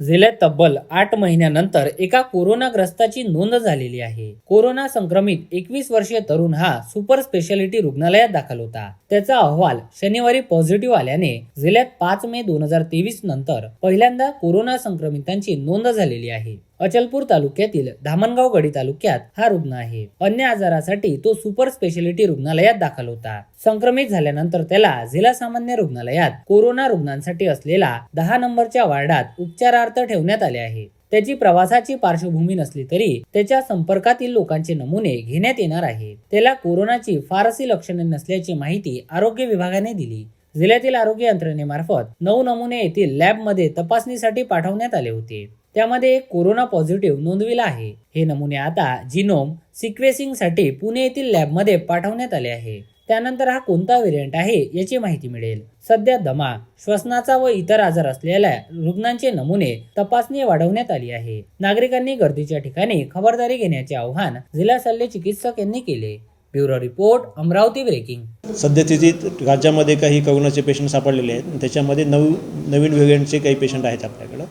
जिल्ह्यात तब्बल आठ महिन्यानंतर एका कोरोनाग्रस्ताची नोंद झालेली आहे. कोरोना संक्रमित एकवीस वर्षीय तरुण हा सुपर स्पेशालिटी रुग्णालयात दाखल होता. त्याचा अहवाल शनिवारी पॉझिटिव्ह आल्याने जिल्ह्यात पाच मे दोन हजार तेवीस नंतर पहिल्यांदा कोरोना संक्रमितांची नोंद झालेली आहे. अचलपूर तालुक्यातील धामणगाव गडी तालुक्यात हा रुग्ण आहे. अन्य आजारासाठी तो सुपर स्पेशालिटी रुग्णालयात दाखल होता. संक्रमित झाल्यानंतर त्याला जिल्हा सामान्य रुग्णालयात कोरोना रुग्णांसाठी असलेला दहा नंबरच्या वार्डात उपचारार्थ ठेवण्यात आले आहे. त्याची प्रवासाची पार्श्वभूमी नसली तरी त्याच्या संपर्कातील लोकांचे नमुने घेण्यात येणार आहे त्याला कोरोनाची फारशी लक्षणे नसल्याची माहिती आरोग्य विभागाने दिली. जिल्ह्यातील आरोग्य यंत्रणेमार्फत नऊ नमुने येथील लॅबमध्ये तपासणीसाठी पाठवण्यात आले होते. त्यामध्ये कोरोना पॉझिटिव्ह नोंदविला आहे. हे नमुने आता जिनोम सिक्वेसिंगसाठी पुणे येथील लॅबमध्ये पाठवण्यात आले आहे. त्यानंतर हा कोणता व्हेरियंट आहे याची माहिती मिळेल. सध्या दमा श्वसनाचा व इतर आजार असलेल्या रुग्णांचे नमुने तपासणी वाढवण्यात आली आहे. नागरिकांनी गर्दीच्या ठिकाणी खबरदारी घेण्याचे आवाहन जिल्हा शल्य चिकित्सक यांनी केले. Bureau report Amravati breaking. सद्यस्थितीत राज्यामध्ये काही कोरोनाचे पेशंट सापडलेले आहेत. त्याच्यामध्ये नऊ नवीन व्हेरियंटचे काही पेशंट आहेत आपल्याकडं.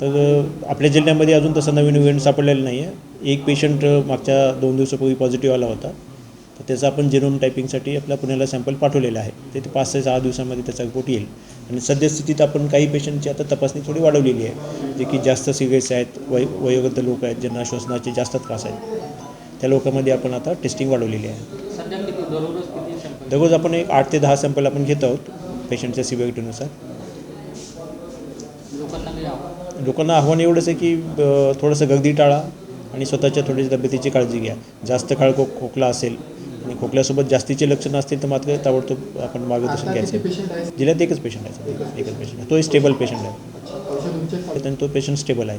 तर आपल्या जिल्ह्यामध्ये अजून तसं नवीन इव्हेंट सापडलेलं नाही आहे एक पेशंट मागच्या दोन दिवसापूर्वी पॉझिटिव्ह आला होता. तर त्याचा आपण जेनोम टायपिंगसाठी आपल्या पुण्याला सॅम्पल पाठवलेलं आहे. ते पाच ते सहा दिवसामध्ये त्याचा रिपोर्ट येईल. आणि सद्यस्थितीत आपण काही पेशंटची आता तपासणी थोडी वाढवलेली आहे. जे की जास्त सिरियस आहेत वय वयोगत लोक आहेत ज्यांना श्वसनाचे जास्त त्रास आहेत. त्या लोकांमध्ये आपण आता टेस्टिंग वाढवलेली आहे. दररोज दररोज आपण एक आठ ते दहा सॅम्पल आपण घेत आहोत पेशंटच्या सिव्हिरिटीनुसार लोकांना आव्हान? एवढंच आहे की थोडंसं गर्दी टाळा आणि स्वतःच्या थोडीशी तब्येतीची काळजी घ्या. जास्त काळ खो खोकला असेल आणि खोकल्यासोबत जास्तीचे लक्षणं असतील तर मात्र ताबडतोब आपण मार्गदर्शन घ्यायचं. जिल्ह्यात एकच पेशंट आहे. एकच पेशंट आहे. तोही स्टेबल पेशंट आहे. तो पेशंट स्टेबल आहे.